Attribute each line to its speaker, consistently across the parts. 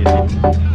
Speaker 1: สี่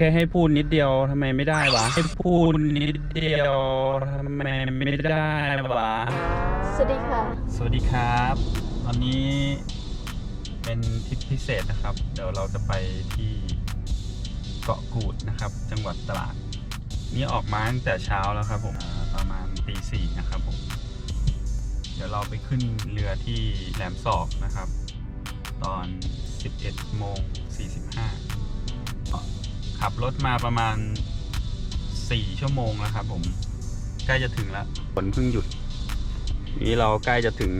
Speaker 1: แค่ให้พูดนิดเดียวทำไมไม่ได้วะให้พูดนิดเดียวทำไมไม่ได้วะ
Speaker 2: สวัสดีค่ะ
Speaker 1: สวัสดีครับ ตอนนี้เป็นทริปพิเศษนะครับ เดี๋ยวเราจะไปที่เกาะกูดนะครับ จังหวัดตราดนี่ออกมาตั้งแต่เช้าแล้วครับผมอ่าประมาณตีสี่นะครับผมเดี๋ยวเราไปขึ้นเรือที่แหลมศอกนะครับ ตอน 11โมง45 ขับรถมาประมาณ 4 ชั่วโมงแล้วครับผม ใกล้จะถึงแล้วฝนเพิ่งหยุด นี่เราใกล้จะถึง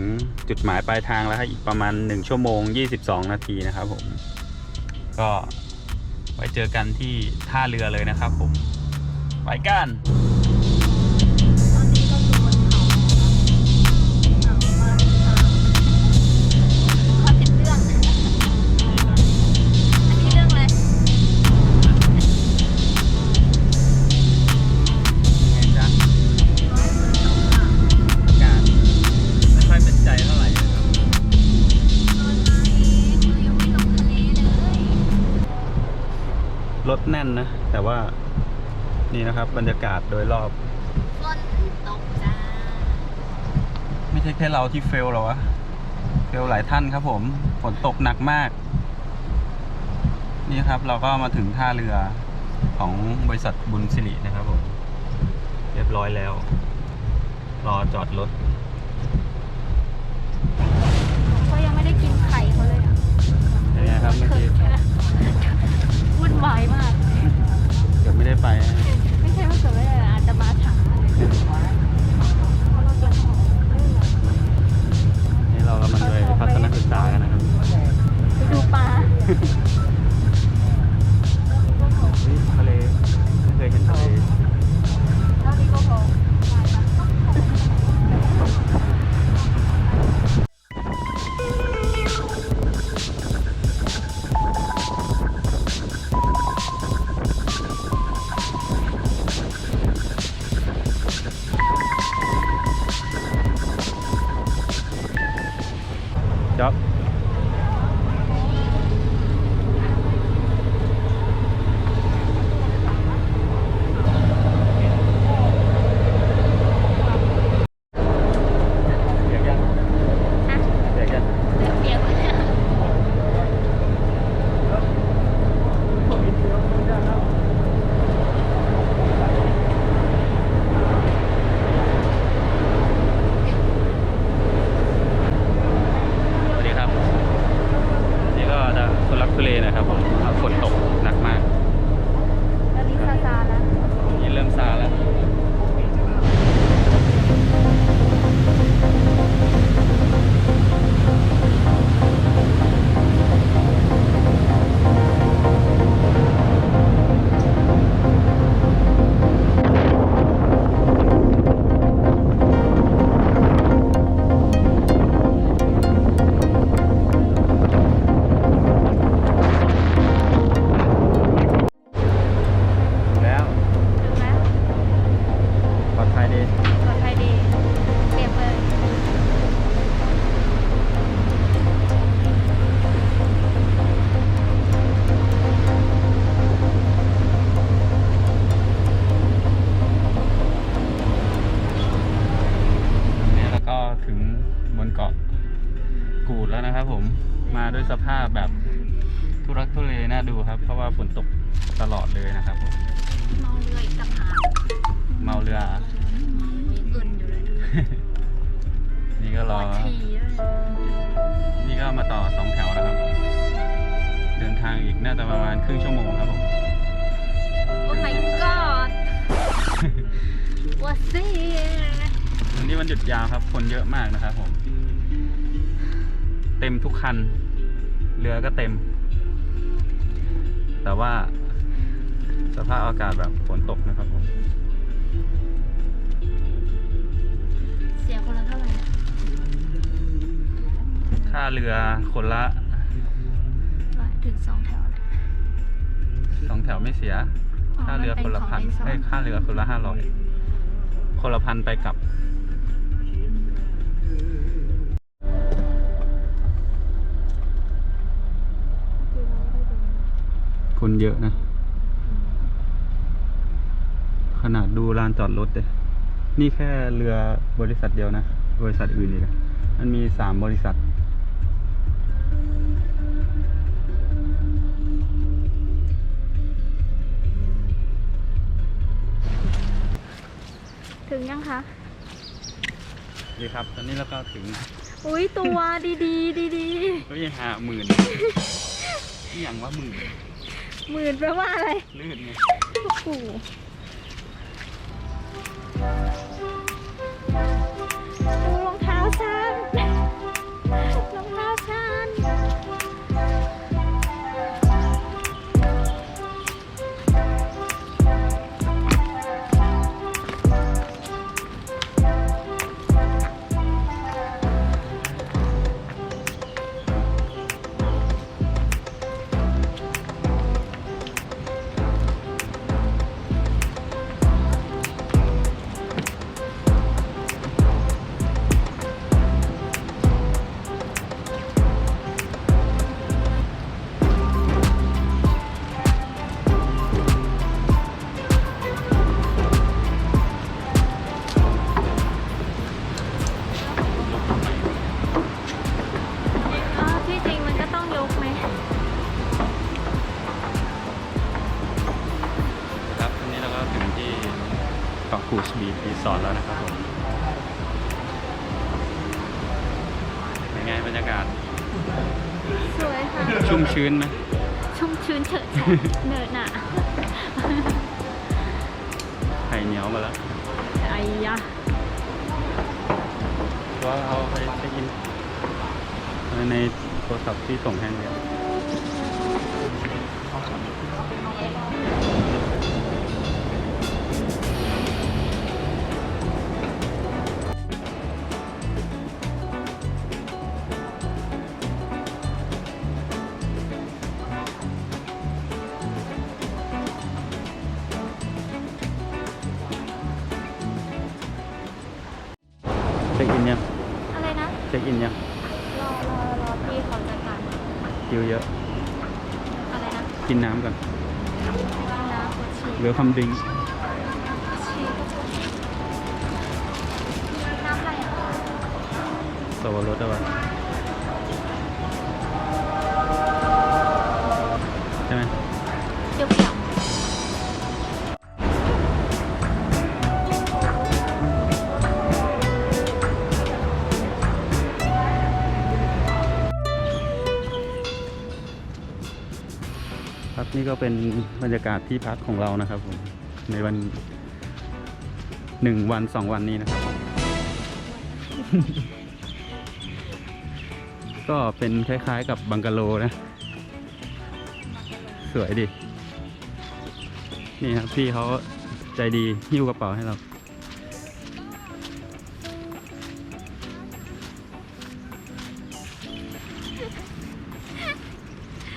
Speaker 1: จุดหมายปลายทางแล้วครับอีกประมาณ 1 ชั่วโมง 22 นาทีนะครับผม ก็ไว้เจอกันที่ท่าเรือเลยนะครับผม ไปกัน แน่นนะ แต่ว่านี่นะครับบรรยากาศโดยรอบ
Speaker 2: ฝนตกจ้า
Speaker 1: ไม่ใช่แค่เราที่เฟลหรอวะ เฟลหลายท่านครับผมฝนตกหนักมาก นี่ครับเราก็มาถึงท่าเรือของบริษัทบุญสิรินะครับผม เรียบร้อยแล้ว รอจอดรถ
Speaker 2: เขายังไม่ได้กินไข่เขาเลยอะ
Speaker 1: เป็นไงครับเมื่อกี้
Speaker 2: วุ่นวายมาก
Speaker 1: เกือบไม่ได้ไปนะ
Speaker 2: ไม่ใช่ว่าเกิดไม่ได้อาจจะมาช้าเพราะเราจนของเรื่องอะ
Speaker 1: นี่เรากำลังไปพัฒนศึกษากันนะครับ
Speaker 2: ไปดูปลา
Speaker 1: เลนะครับผมฝนตกหนักมาก ด้วยสภาพแบบทุรักทุเลน่าดูครับ เพราะว่าฝนตกตลอดเลยนะครับผม
Speaker 2: เมาเรืออีกต่างหาก
Speaker 1: เมาเรือ
Speaker 2: มีอื่นอยู่เลยนะ
Speaker 1: นี่ก็รอ
Speaker 2: ปวดฉี่ด้วย
Speaker 1: นี่ก็มาต่อสองแถวนะครับ เดินทางอีกน่าจะประมาณครึ่งชั่วโมงครับผม
Speaker 2: โอ้ my god ว่าสิ
Speaker 1: วันนี้วันหยุดยาวครับ คนเยอะมากนะครับผม เต็มทุกคัน เรือก็เต็ม แต่ว่าสภาพอากาศแบบฝนตกนะครับผม
Speaker 2: เสียคนละเท่าไหร่นะ
Speaker 1: ค่าเรือคนละ
Speaker 2: ร้อยถึงสองแถวแหละ
Speaker 1: สองแถวไม่เสีย ค่าเรือคนละพัน
Speaker 2: มัเป็ของ
Speaker 1: ให้
Speaker 2: รีสอร์ท
Speaker 1: ค่าเรือคนละห้าร้อยคนละพันไปกลับ คนเยอะนะ ขนาดดูลานจอดรถเลยนี่แค่เรือบริษัทเดียวนะ บริษัทอื่นอีกอะมันมีสามบริษัท
Speaker 2: ถึงยังคะ
Speaker 1: ดีครับ ตอนนี้เราก็ถึง
Speaker 2: อุ้ยตัวดีดีดีดี
Speaker 1: เฮ้ยหาหมื่นนี่อย่างว่าหมื่น
Speaker 2: หมื่นแปลว่าอะไร
Speaker 1: ลื่นไง
Speaker 2: โอ้โห เกาะ
Speaker 1: กูชบีรีสอร์ทแล้วนะครับผมเป็นไงบรรยากาศ
Speaker 2: สวยค่ะ
Speaker 1: ชุ่มชื้นไหม
Speaker 2: ชุ่มชื้นเฉิดแฉะเนิร์ดน่ะ
Speaker 1: ไข่เหนียวมาแล้ว
Speaker 2: ไอ้ยะ
Speaker 1: ว่าเอาไปเช็คอินในโทรศัพท์ที่ส่งให้เนี่ย คิวเยอะ
Speaker 2: อะไรนะ
Speaker 1: กินน้ำก่อน
Speaker 2: น้ำปวดฉี่
Speaker 1: เหลือคำดริงก์
Speaker 2: ฉี่น้ำอะไรอะ
Speaker 1: สวรสเอาไว้ ก็เป็นบรรยากาศที่พักของเรานะครับผมในวันหนึ่งวันสองวันนี้นะครับ ก็เป็นคล้ายๆกับบังกะโลนะ สวยดีนี่ครับพี่เขาใจดีหิ้วกระเป๋าให้เรา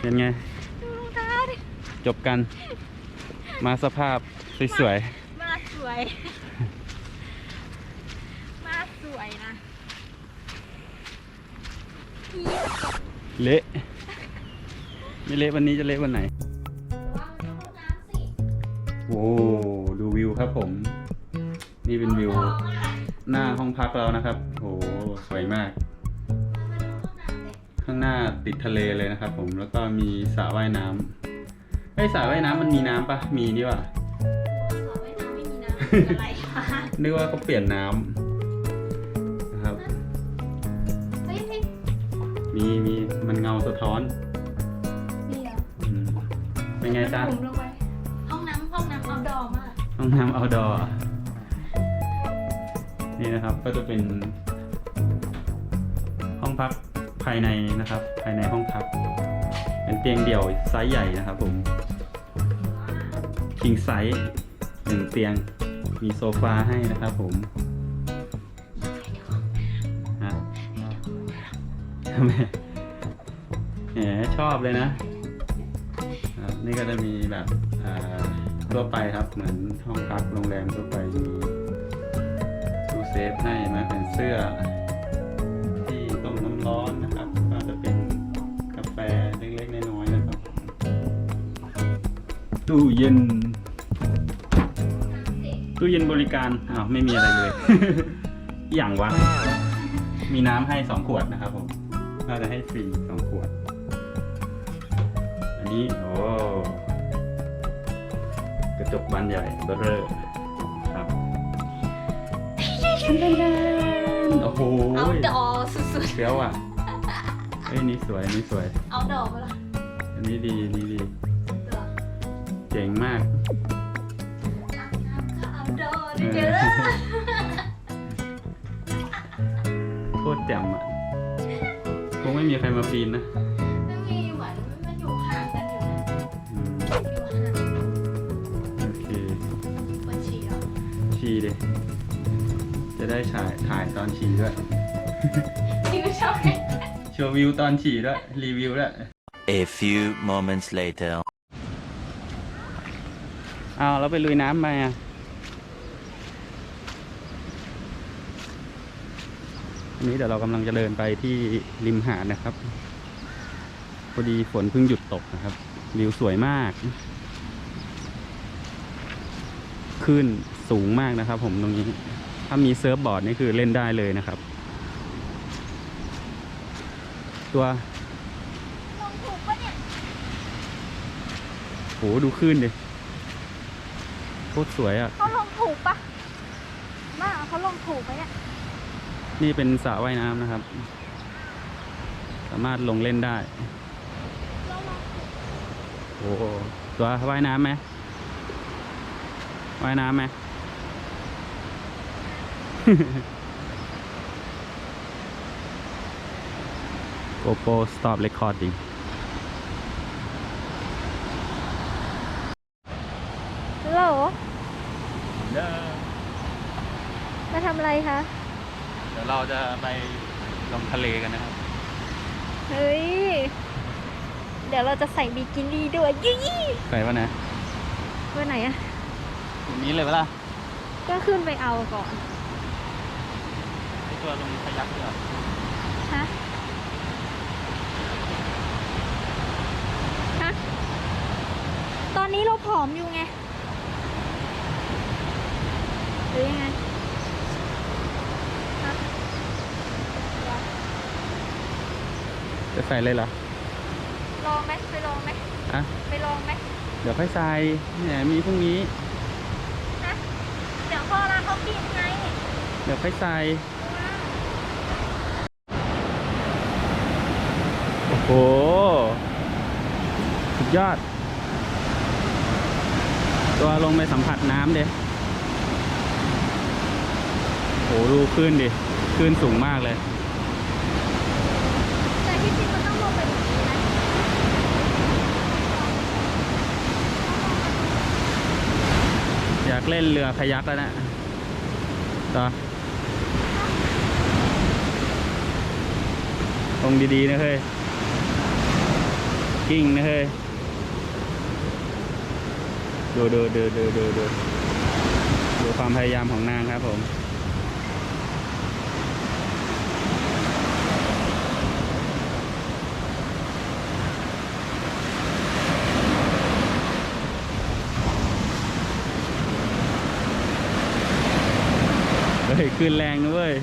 Speaker 1: เป็นไง
Speaker 2: ๆดูรองเท้าดิ
Speaker 1: จบกัน มาสภาพสวย
Speaker 2: มาสวย มาสวยนะ
Speaker 1: ๆเละไม่เละวันนี้จะเละวันไหน โอ้ดูวิวครับผม นี่เป็นวิว หน้าห้องพักเรานะครับ โอ้สวยมาก ข้างหน้าติดทะเลเลยนะครับผมแล้วก็มีสระว่ายน้ำ ไอ้ยสระว่ายน้ำมันมีน้ำปะมีนี่ปะ
Speaker 2: ไม่น้ำไม่มีน้ำคืออะไรคะ
Speaker 1: นึกว่าเขาเปลี่ยนน้ำนะครับ
Speaker 2: เฮ้ยพี่
Speaker 1: มีมีมันเงาสะท้อน
Speaker 2: มีเหรอ
Speaker 1: อืมเป็นไงจ๊ะ
Speaker 2: ผมลงไปห้องน้ำห้องน้ำเอาดอมาก
Speaker 1: ห้องน้ำเอาดอนี่นะครับ ก็จะเป็น ห้องพักภายในนะครับ ภายในห้องพัก เป็นเตียงเดี่ยวไซส์ใหญ่นะครับผม คิงไซส์หนึ่งเตียง มีโซฟาให้นะครับผมฮะทำไมแหมชอบเลยนะ นี่ก็จะมีแบบทั่วไปครับ เหมือนห้องพักโรงแรมทั่วไป มีตู้เซฟให้มาเป็นเสื้อ ที่ต้มน้ำร้อนนะครับ ก็จะเป็นกาแฟเล็กๆน้อยๆนะครับ ตู้เย็น ตู้เย็นบริการอ้าวไม่มีอะไรเลย อย่างวะ มีน้ำให้สองขวดนะครับผมน่าจะให้ฟรีสองขวด อันนี้โอ้กระจกบานใหญ่เบอร์เรอร์ครับโอ้โห
Speaker 2: เอาดอสุด
Speaker 1: เฟี้ยวอะเอ้ยนี่สวยอันนี่สวย
Speaker 2: ๆเอาดอกมาละ
Speaker 1: อันนี้ดีอันนี้ดี
Speaker 2: เดือ
Speaker 1: เจ๋งมาก
Speaker 2: เอาดอกดิ เจอ
Speaker 1: โคตรแจ่มอะคงไม่มีใครมาปีนนะ
Speaker 2: มันมีเหมือนมันอยู่ห่างกันอยู่นะ
Speaker 1: อืม
Speaker 2: อยู่ห่าง
Speaker 1: โอเค
Speaker 2: บัญชีเรา
Speaker 1: ชีเลยจะได้ถ่ายถ่ายตอนฉี่ด้วย
Speaker 2: ที่ไม่ชอบเลย
Speaker 1: โชว์วิวตอนฉี่ด้วย รีวิวด้วย
Speaker 3: A few moments later.
Speaker 1: เอาแล้วไปลุยน้ำมาอะันนี้เดี๋ยวเรากำลังจะเดินไปที่ริมหาดนะครับ พอดีฝนเพิ่งหยุดตกนะครับ วิวสวยมากคลื่นสูงมากนะครับ ผมตรงนี้ ถ้ามีเซิร์ฟบอร์ดนี่คือเล่นได้เลยนะครับ ตัว
Speaker 2: ลงถูกปะเนี่ย
Speaker 1: โหดูคลื่นดิโคตรสวยอะ
Speaker 2: เขาลงถูกปะมาเขาลงถูกไหมเนี่ย
Speaker 1: นี่เป็นสระว่ายน้ำนะครับ สามารถลงเล่นได้โอ้โหตัวว่ายน้ำไหมว่ายน้ำไหม GoPro stop
Speaker 2: record ดิล
Speaker 1: เดี๋ยว
Speaker 2: มาทำอะไรคะ
Speaker 1: เราจะไปลงทะเลกันนะครับ
Speaker 2: เฮ้ย เดี๋ยวเราจะใส่บิกินี่ด้วยยี่ยี่
Speaker 1: ไปวะนะ
Speaker 2: เมื่อไหนอะ
Speaker 1: ตรงนี้เลยปะล่ะ
Speaker 2: ก็ขึ้นไปเอาก่อน
Speaker 1: ไอตัวลงพยักเหรอ
Speaker 2: ฮะ ฮะ ตอนนี้เราผอมอยู่ไง หรือยังไง ฮะ
Speaker 1: จะ ใส่เลยเหรอ
Speaker 2: ลองไหมไปลองไหม
Speaker 1: อะ
Speaker 2: ไปลองไหม
Speaker 1: เดี๋ยวค่อยใส่เนี่ยมีพรุ่งนี้
Speaker 2: ฮะเดี๋ยวพ่อร้านเขากินไง
Speaker 1: เดี๋ยวค่อยใส่ โอ้โห สุดยอด ตัวลงไปสัมผัสน้ำเด็โหดูคลื่นดิคลื่นสูงมากเลย
Speaker 2: แต่ที่จริงมันต้องลงไปแบบนี้นะ
Speaker 1: อยากเล่นเรือคายักแล้วนะต่อตรงดีๆนะเฮ้ย กิ้งนะเฮ้ย ดูดูดูดูดูดูดูความพยายามของนางครับผม ยคืนแรงนะเว้ย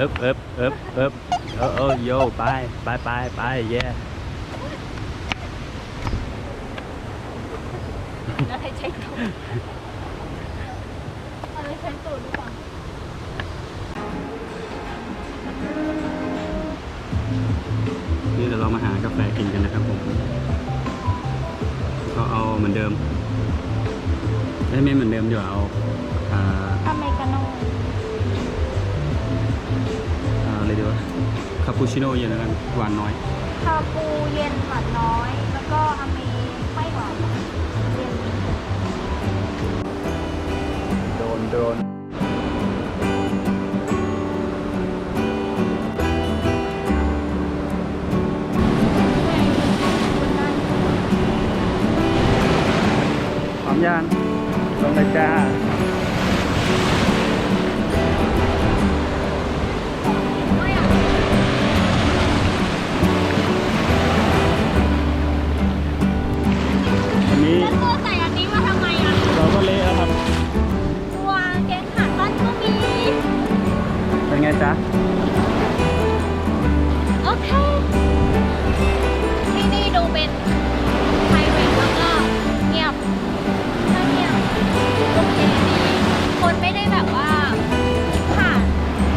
Speaker 1: อ๊
Speaker 2: บ
Speaker 1: เอ๊บเอ๊บเอ๊บเอ๊บเออเออโยไปไปไปไปเย่
Speaker 2: แล้วให้ใช้ตูดอะไรใช้ตูดหรือเปล่า
Speaker 1: นี่เดี๋ยวเรามาหากาแฟกินกันนะครับผม ก็เอาเหมือนเดิมไม่ไม่เหมือนเดิมดีกว่าเอาอ่า ปูชิโน่เย็นแล้วกันหวานน้อย
Speaker 2: คาปูเย็นหวานน้อย แล้วก็อเมไม่หวานเย็น
Speaker 1: โดนโดนพร้อมยังลงเลยจ้า นนี้
Speaker 2: แล้วตัวใส่อันนี้มาทำไมอะ
Speaker 1: เราก็เละแล้วครับ
Speaker 2: ตัวแกงขาดบ้านก็มี
Speaker 1: เป็นไงจ๊ะ
Speaker 2: โอเค ที่นี่ดูเป็นไพรเวทแล้วก็เงียบถ้าเงียบโอเคดีคนไม่ได้แบบว่าผ่าน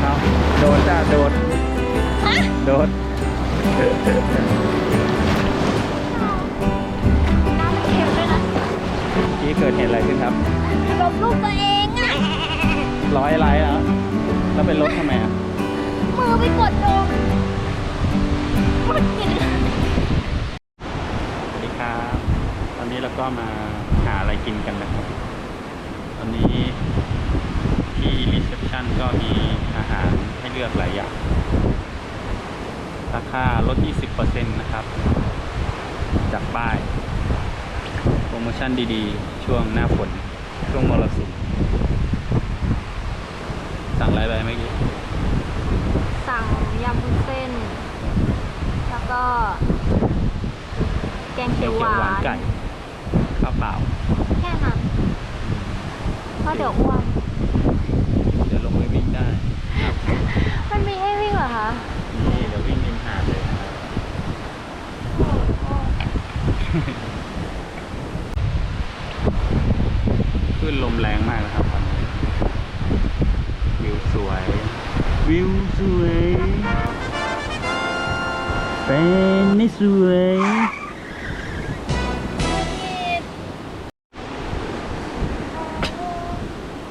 Speaker 1: เอาโดนจ้าโดน
Speaker 2: ฮะ
Speaker 1: โดน กิดเหตุอะไรขึ้นครับ
Speaker 2: ลบลูกตัวเองอะ
Speaker 1: ร้อยไลค์แล้ว แล้วเป็นรถทำไมอะ
Speaker 2: มือไปกดลงกดกิน
Speaker 1: สวัสดีครับ ตอนนี้เราก็มาหาอะไรกินกันนะครับ ตอนนี้ที่รีเซพชันก็มีอาหารให้เลือกหลายอย่าง ราคาลด 20%นะครับ จากป้ายโป รโมชั่นดีๆ ช่วงหน้าฝน ช่วงมรสุมสั่งอะไรไปเมื่อกี้
Speaker 2: สั่งยำวุ้นเส้น แล้วก็ แกง
Speaker 1: เขี
Speaker 2: เขี
Speaker 1: ย
Speaker 2: ยวว
Speaker 1: เขี
Speaker 2: ห
Speaker 1: ยวหวาวา
Speaker 2: นน
Speaker 1: ไก่ข้าวเปล่า
Speaker 2: แค่นั้นเพราะเดี๋ยวอ้วน
Speaker 1: เดี๋ยวลงไปวิ่งได้
Speaker 2: มันมีให้วิ่งเหรอคะ
Speaker 1: นี่ เดี๋ยววิ่งริมหาดเลย นะครับคลื่นลมแรงมากนะครับตอนนี้วิวสวย วิวสวยเป็นนี่สวย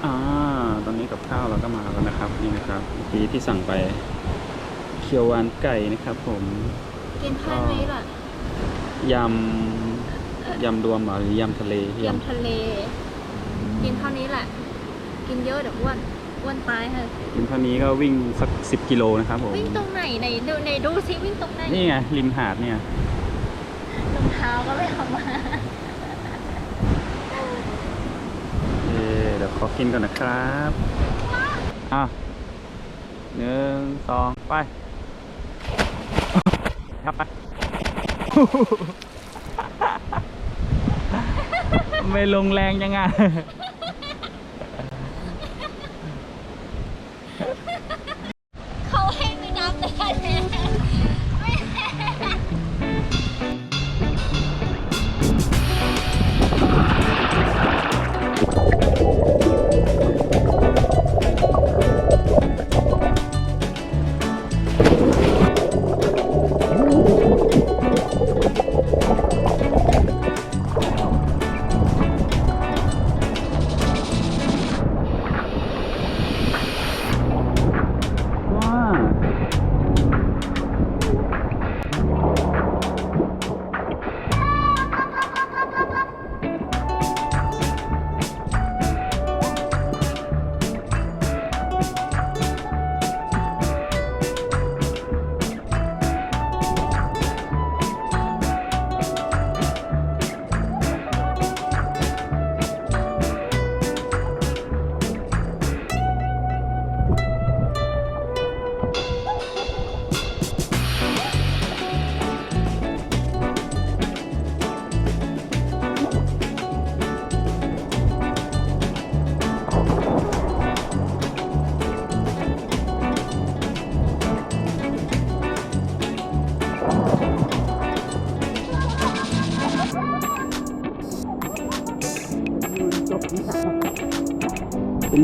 Speaker 1: อ่าตอนนี้กับข้าวเราก็มาแล้วนะครับนี่นะครับเมื่อกี้ที่สั่งไปเคียวหวานไก่นะครับ ผม
Speaker 2: กินแค่นี้แหละ
Speaker 1: ยำยำรวมเหรอหรือยำทะเล
Speaker 2: ยำทะเลกินเท่านี้ แหละ กินเยอะเดี๋ยวอ้วนอ้วนตายค่ะ
Speaker 1: กินเท่านี้ก็วิ่งสักสิบกิโลนะครับผม
Speaker 2: วิ่งตรงไหนไหนดูไหนดูซิวิ่งตรงไหน
Speaker 1: นี่ไงริมหาดเนี่ย
Speaker 2: รองเท้าก็ไม่เอามา
Speaker 1: เอ่อเดี๋ยวขอกินก่อนนะครับอะหนึ่งสองไปครับไป ไม่ลงแรงยังไง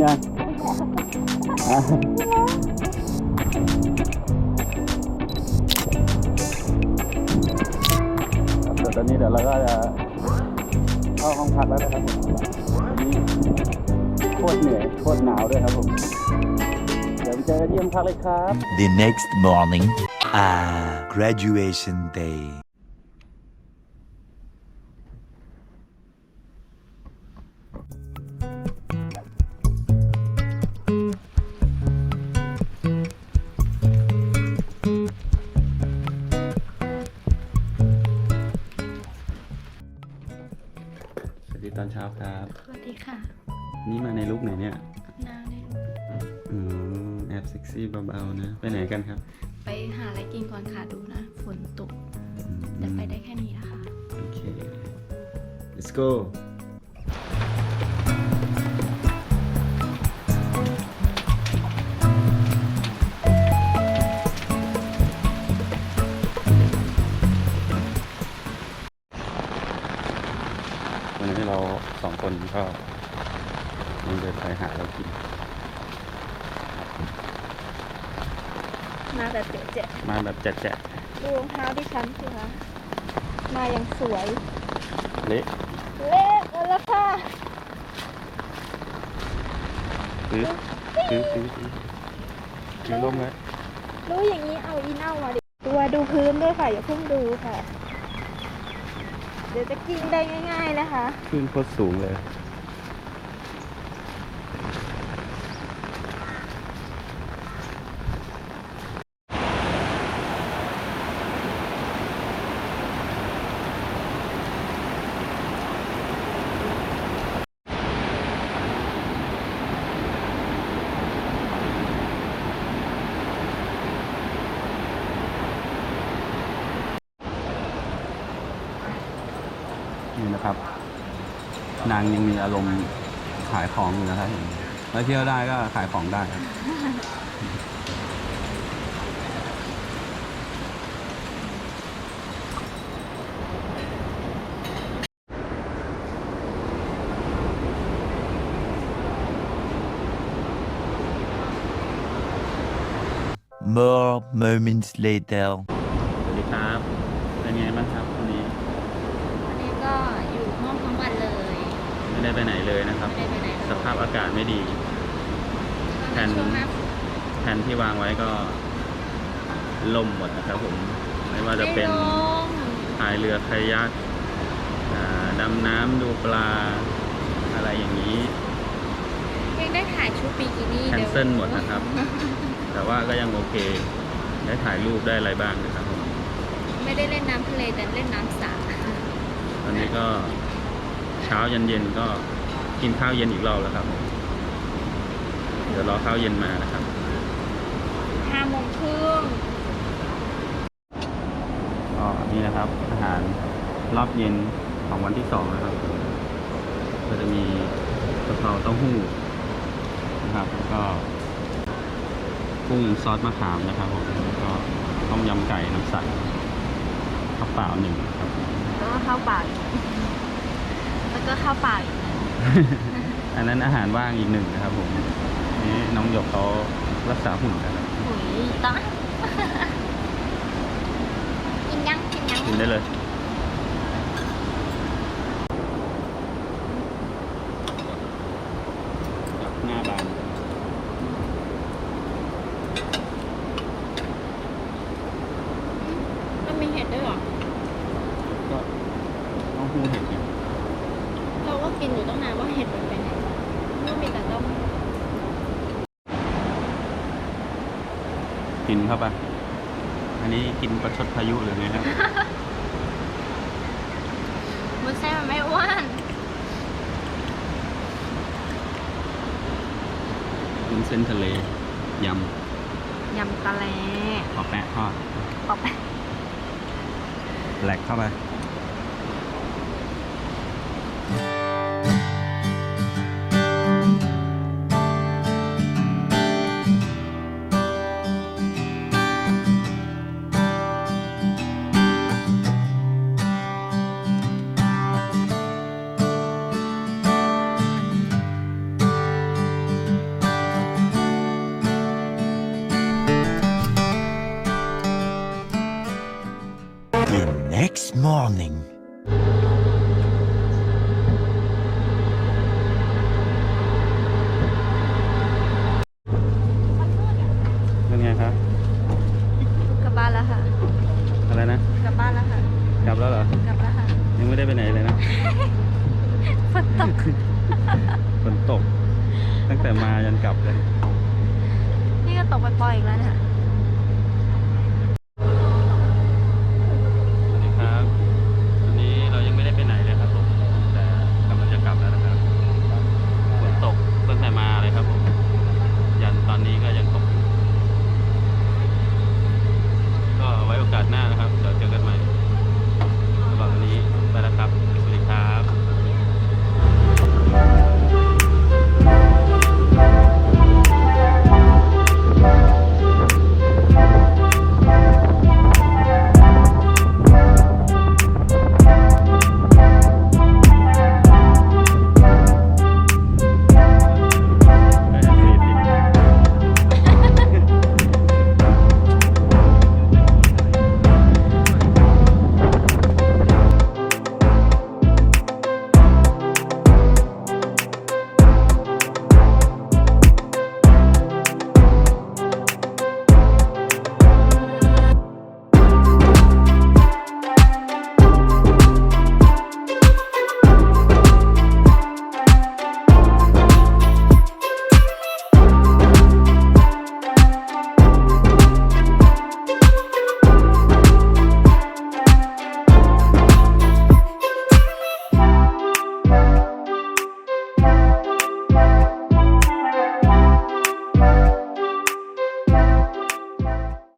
Speaker 1: ยังอะครับเดี๋ยวตอนนี้เดี๋ยวเราก็จะเข้าห้องพักแล้วนะครับผมวันนี้โคตรเหนื่อยโคตรหนาวด้วยครับผม เดี๋ยวไปเจอกันที่ห้องพักเลยครับ
Speaker 3: The next morning. Ah, graduation day.
Speaker 1: ซ็กซี่เบาๆนะ ไปไหนกันครับ
Speaker 2: ไปหาอะไรกินก่อนค่ะดูนะ ฝนตก
Speaker 1: อืม
Speaker 2: แต่ไปได้แค่นี้นะคะ
Speaker 1: โอเค let's go วันนี้เราสองคนก็ยังเดินไปหาอะไรกิน
Speaker 2: มา แบบเจ็บเจ็บ
Speaker 1: มาแบบแจะ
Speaker 2: ดูรองเท้าที่ฉันสิคะมาอย่างสวย
Speaker 1: ๆเละ
Speaker 2: เละแล้วค่ะ
Speaker 1: ซื้อซื้อซื้อซื้อซื้อร่มไว้
Speaker 2: รู้อย่างนี้เอาอีเน่ามาดิตัวดูพื้นด้วยค่ะอย่าเพิ่งดูค่ะ เดี๋ยวจะกินได้ง่าย ๆนะคะ
Speaker 1: ขึ้นโคตรสูงเลย นี่นะครับ นางยังมี อารมณ์ขายของอยู่นะครับผมมาเที่ยวได้ก็ขายของได้ครับ
Speaker 3: More moments later.
Speaker 1: สวัสดีครับ เป็นไงบ้างครับวันนี้
Speaker 2: วันนี้ก็อยู่ห้องทั้งวันเลย
Speaker 1: ไม่ได้ไปไหนเลยนะครับ
Speaker 2: ไม่ได้ไปไหนเลย
Speaker 1: สภาพอากาศไม่ดี แผน
Speaker 2: ช่วงหน้าฝน
Speaker 1: แผนที่วางไว้ก็ล่มหมดนะครับผมไม่ว่าจะเป็น
Speaker 2: ไม่ลง
Speaker 1: พายเรือคายักอ่าดำน้ำดูปลาอะไรอย่างนี้
Speaker 2: ยังได้ถ่ายชุดบิกินี่
Speaker 1: แคน
Speaker 2: ดี๋ยว
Speaker 1: เซิลหมดนะครับ แต่ว่าก็ยังโอเค ได้ถ่ายรูปได้อะไรบ้างนะครับผม
Speaker 2: ไม่ได้เล่นน้ำทะเลแต่เล่นน้ำสระ
Speaker 1: ตอนนี้ก็ เช้ายันเย็นก็กินข้าวเย็นอีกรอบแล้วครับผมเดี๋ยวรอข้าวเย็นมานะครับ
Speaker 2: ห้าโมงครึ่ง
Speaker 1: ก็นี่นะครับ อาหารรอบเย็นของวันที่สองนะครับ ก็จะมีกะเพราเต้าหู้นะครับแล้วก็กุ้งซอสมะขามนะครับผมแล้วก็ต้มยำไก่น้ำใสข้าวเปล่าหนึ่งครับ
Speaker 2: แล้วก็ข้าวเปล่าอีก แล้วก็ข้าวเปล่าอีก
Speaker 1: อันนั้นอาหารว่างอีกหนึ่งนะครับผมนี่น้องหยกเขารักษาหุ่นนะครับ
Speaker 2: หุยต้องกินยังกินยัง
Speaker 1: กินได้เลยหน้าบาน
Speaker 2: มันมีเห็ดด้วยเหรอ
Speaker 1: ก็ต้องหูเห็ดไง
Speaker 2: เราก็กินอยู่ตั้งนานว่าเห็ดมันเป็นไงไม่มีแต่ต้ม
Speaker 1: กิน เข้าไป อันนี้กินประชดพายุหรือไงครับ
Speaker 2: มุ้นเส้นมันไม่อ้วน
Speaker 1: กินเส้นทะเลย
Speaker 2: ยำตะแลำ
Speaker 1: ปอแปะทอด
Speaker 2: ปอกไป
Speaker 1: แหลกเข้าไป้ง
Speaker 2: แต่
Speaker 1: มายันกลับเลย
Speaker 2: นี่ก็ตกไปปล่อยอีกแล้วเนี่ย